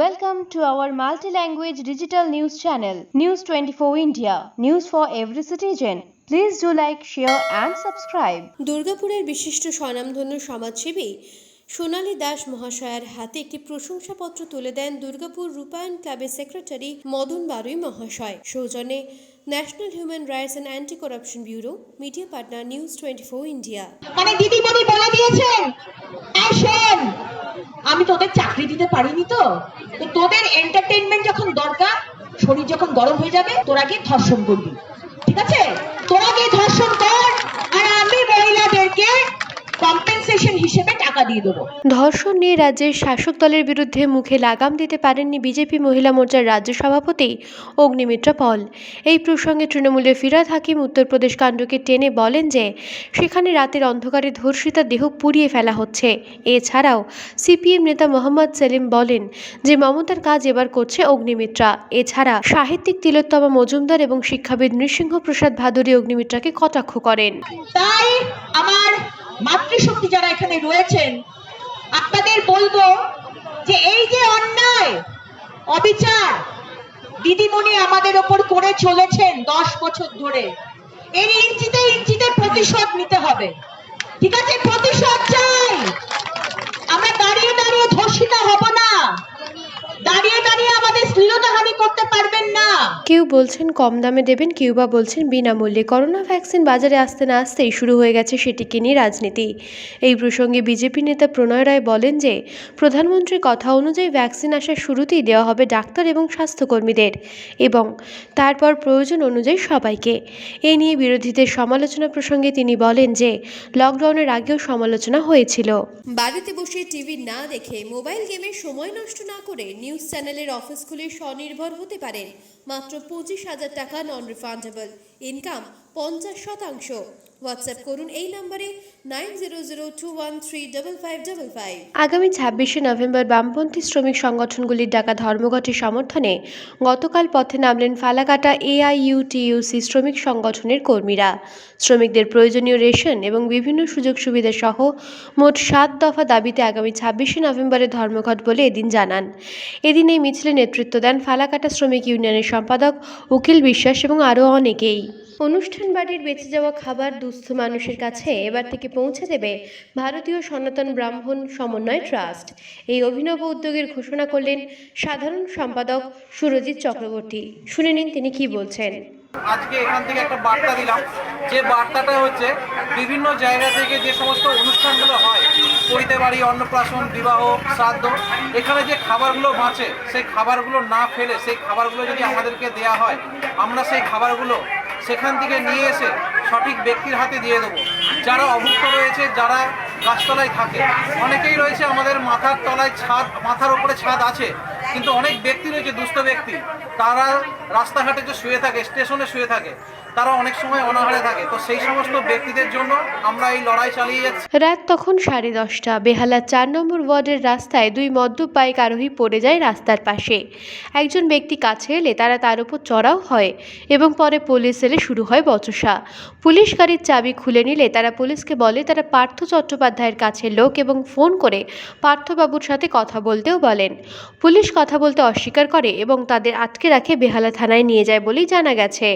Welcome to our multi-language digital news channel, News 24 India. News for every citizen. Please do like, share and subscribe. দুর্গাপুরের বিশিষ্ট স্বনামধন্য সমাজসেবী সোনালী দাস মহাশয়ার হাতে একটি প্রশংসাপত্র তুলে দেন দুর্গাপুর রূপায়ণ ক্লাবের সেক্রেটারি মদন বারুই মহাশয় সৌজন্যে national human rights and anti corruption bureau media partner news twenty four India মানে দিদিমণি বলে দিয়েছেন আমি তোদের চাকরি দিতে পারিনি তো। তোদের এন্টারটেইনমেন্ট যখন দরকার, শরীর যখন গরম হয়ে যাবে, তোরা গিয়ে ধর্ষণ করবি। ঠিক আছে? তোরা গিয়ে ধর্ষণ কর, আর আমি মহিলাদেরকে টাকা দিয়ে দেবো। ধর্ষণ নিয়ে রাজ্যের শাসক দলের বিরুদ্ধে মুখে লাগাম দিতে পারেননি বিজেপি মহিলা মোর্চার রাজ্য সভাপতি অগ্নিমিত্রা পল। এই প্রসঙ্গে তৃণমূলের ফিরাদ হাকিম উত্তরপ্রদেশ কাণ্ডকে টেনে বলেন যে সেখানে রাতের অন্ধকারে ধর্ষিতা দেহ পুড়িয়ে ফেলা হচ্ছে। এছাড়াও সিপিএম নেতা মোহাম্মদ সেলিম বলেন যে মমতার কাজ এবার করছে অগ্নিমিত্রা। এছাড়া সাহিত্যিক তিলোত্তমা মজুমদার এবং শিক্ষাবিদ নৃসিংহ প্রসাদ ভাদুরী অগ্নিমিত্রাকে কটাক্ষ করেন। তাই আমার রয়েছেন। আপনাদের বলব যে এই যে অন্যায়, অবিচার দিদিমণি আমাদের ওপর করে চলেছেন দশ বছর ধরে। এর ইঞ্চিতে ইঞ্চিতে প্রতিশোধ নিতে হবে। ঠিক আছে? প্রতিশোধ চাই। আমরা দাঁড়িয়ে দাঁড়িয়ে ধর্ষিতা হব আমাদের শ্লীলতাহানি করতে পারবেন না। কেউ বলছেন কম দামে দেবেন কেউ বা বলছেন বিনামূল্যে। করোনা ভ্যাকসিন বাজারে আসতে না আসতেই শুরু হয়ে গেছে সেটিকে নিয়ে রাজনীতি। এই প্রসঙ্গে বিজেপি নেতা প্রণয় রায় বলেন যে প্রধানমন্ত্রীর কথা অনুযায়ী ভ্যাকসিন আসার শুরুতেই দেওয়া হবে ডাক্তার এবং স্বাস্থ্যকর্মীদের এবং তারপর প্রয়োজন অনুযায়ী সবাইকে। এ নিয়ে বিরোধীদের সমালোচনা প্রসঙ্গে তিনি বলেন যে লকডাউনের আগেও সমালোচনা হয়েছিল। বাড়িতে বসে টিভি না দেখে মোবাইল গেমে সময় নষ্ট না করে নিউজ চ্যানেলের অফিস খুলে স্বনির্ভর হতে পারেন। মাত্র পঁচিশ হাজার টাকা নন রিফান্ডেবল ইনকাম পঞ্চাশ শতাংশ। হোয়াটসঅ্যাপ করুন এই নম্বরে nine zero zero two one three five five আগামী ছাব্বিশে নভেম্বর বামপন্থী শ্রমিক সংগঠনগুলির ডাকা ধর্মঘটের সমর্থনে গতকাল পথে নামলেন ফালাকাটা এআইইউটিইউসি শ্রমিক সংগঠনের কর্মীরা। শ্রমিকদের প্রয়োজনীয় রেশন এবং বিভিন্ন সুযোগ সুবিধা সহ মোট সাত দফা দাবিতে আগামী ছাব্বিশে নভেম্বরে ধর্মঘট বলে এদিন জানান। এদিন এই মিছিলে নেতৃত্ব দেন ফালাকাটা শ্রমিক ইউনিয়নের সম্পাদক উকিল বিশ্বাস এবং আরও অনেকেই। অনুষ্ঠান বাড়ির বেঁচে যাওয়া খাবার দুস্থ মানুষের কাছে এবার থেকে পৌঁছে দেবে ভারতীয় সনাতন ব্রাহ্মণ সমন্বয় ট্রাস্ট। এই অভিনব উদ্যোগের ঘোষণা করলেন সাধারণ সম্পাদক সুরজিৎ চক্রবর্তী। শুনে নিন তিনি কি বলছেন। আজকে এখান থেকে একটা বার্তা দিলাম। যে বার্তাটা হচ্ছে, বিভিন্ন জায়গা থেকে যে সমস্ত অনুষ্ঠানগুলো হয় পরিতে বাড়ি অন্নপ্রাশন, বিবাহ, শ্রাদ্ধ, এখানে যে খাবারগুলো বাঁচে, সেই খাবারগুলো না ফেলে, সেই খাবারগুলো যদি আমাদেরকে দেয়া হয়, আমরা সেই খাবারগুলো সেখান থেকে নিয়ে এসে সঠিক ব্যক্তির হাতে দিয়ে দেবো। যারা অভুক্ত রয়েছে, যারা গাছতলায় থাকে, অনেকেই রয়েছে আমাদের মাথার তলায় ছাদ, মাথার ওপরে ছাদ আছে, কিন্তু অনেক ব্যক্তি রয়েছে, দুস্থ ব্যক্তি। তারা রাস্তাঘাটে যে শুয়ে থাকে, স্টেশনে শুয়ে থাকে তারা অনেক সময় অনাহারে থাকে। তো সেই সমস্ত ব্যক্তিদের জন্য আমরা এই লড়াই চালিয়ে যাচ্ছি। রাত তখন সাড়ে দশটা। বেহালা চার নম্বর ওয়ার্ডের রাস্তায় দুই মদ্যপ আরোহী পড়ে যায় রাস্তার পাশে। একজন ব্যক্তি কাছে এলে তারা তার উপর চড়াও হয় এবং পরে পুলিশ এলে শুরু হয় বচসা। পুলিশ গাড়ির চাবি খুলে নিলে তারা পুলিশকে বলে, তারা পার্থ চট্টোপাধ্যায়ের কাছে লোক এবং ফোন করে পার্থবাবুর সাথে কথা বলতেও বলেন। পুলিশ কথা বলতে অস্বীকার করে এবং তাদের আটকে রাখে বেহালা থানায় নিয়ে যায় বলেই জানা গেছে।